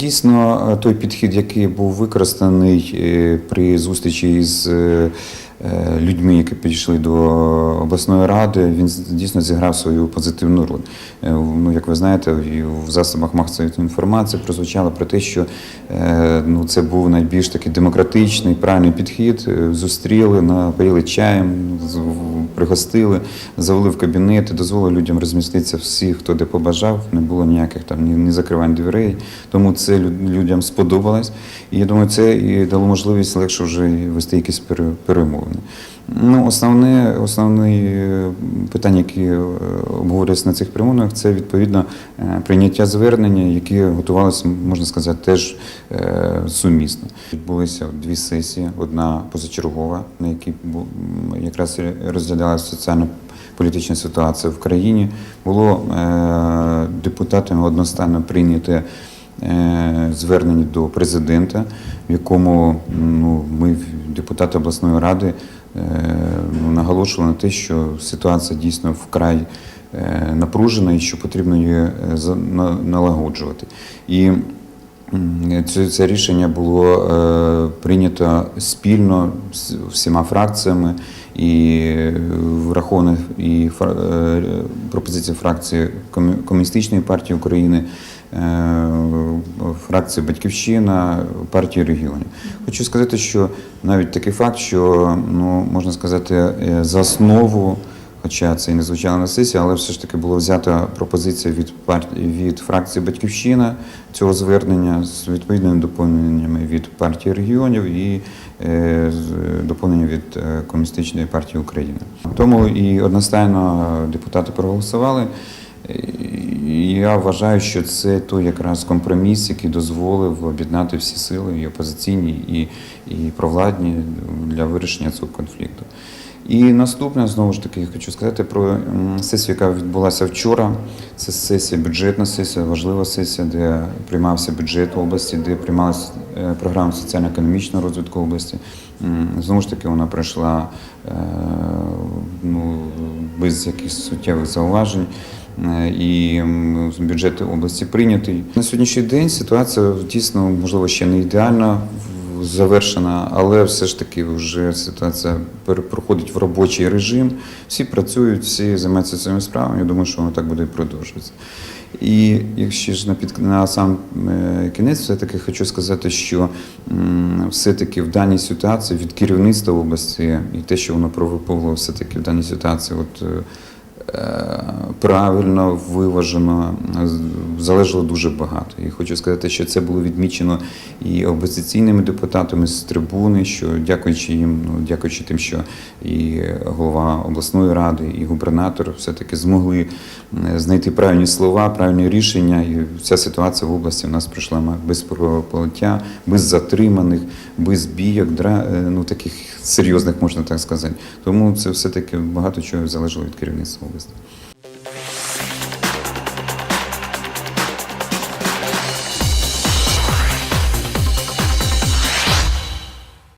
Дійсно, е, той підхід, який був використаний е, при зустрічі з е, е, людьми, які підійшли до обласної ради, він дійсно зіграв свою позитивну роль. Е, Ну, як ви знаєте, в засобах масової інформації прозвучало про те, що е, ну, це був найбільш такий демократичний, правильний підхід. Е, Зустріли, напоїли чаєм, пригостили, завели в кабінети, дозволили людям розміститися всі, хто де побажав. Не було ніяких там ні, ні закривань дверей. Тому це лю- людям сподобалось. І я думаю, це і дало можливість легше вже вести якісь пере- перемовини. Ну, основне, основне питання, які е, обговорюються на цих перемовинах, це відповідно е, прийняття звернення, які готувалися, можна сказати, теж е, сумісно. Відбулися дві сесії: одна позачергова, на якій якраз розглядалася соціально політична ситуація в країні. Було депутатами одностайно прийняте звернення до президента, в якому ну, ми, депутати обласної ради, наголошували на те, що ситуація дійсно вкрай е, напружена і що потрібно її е, налагоджувати. І Це, це рішення було е, прийнято спільно з всіма фракціями і е, враховано і е, пропозиції фракції Комуністичної партії України, е, фракції Батьківщина, партії регіонів. Хочу сказати, що навіть такий факт, що ну можна сказати, за основу. Хоча це і не звучало на сесії, але все ж таки була взята пропозиція від партії від фракції Батьківщина цього звернення з відповідними доповненнями від партії регіонів і е, з доповненням від е, Комуністичної партії України. Тому і одностайно депутати проголосували. Я вважаю, що це той якраз компроміс, який дозволив об'єднати всі сили, і опозиційні, і, і провладні для вирішення цього конфлікту. І наступне, знову ж таки, я хочу сказати про сесію, яка відбулася вчора. Це сесія, бюджетна сесія, важлива сесія, де приймався бюджет області, де приймалася е, програма соціально-економічного розвитку області. Знову ж таки, вона пройшла е, ну, без якихось суттєвих зауважень. Е, І бюджет області прийнятий. На сьогоднішній день ситуація дійсно можливо ще не ідеальна завершена, але все ж таки вже ситуація проходить в робочий режим. Всі працюють, всі займаються своїми справами. Я думаю, що воно так буде і продовжуватися. І якщо ж на під на сам е, кінець, все таки хочу сказати, що все-таки в даній ситуації від керівництва області і те, що воно провиповувало все таки в даній ситуації, от. Правильно, виважено, залежало дуже багато. І хочу сказати, що це було відмічено і опозиційними депутатами з трибуни, що дякуючи їм, ну дякуючи тим, що і голова обласної ради, і губернатор все-таки змогли е, знайти правильні слова, правильні рішення. І ця ситуація в області у нас пройшла без кровопролиття, без затриманих, без бійок, е, ну таких серйозних, можна так сказати. Тому це все-таки багато чого залежало від керівництва області.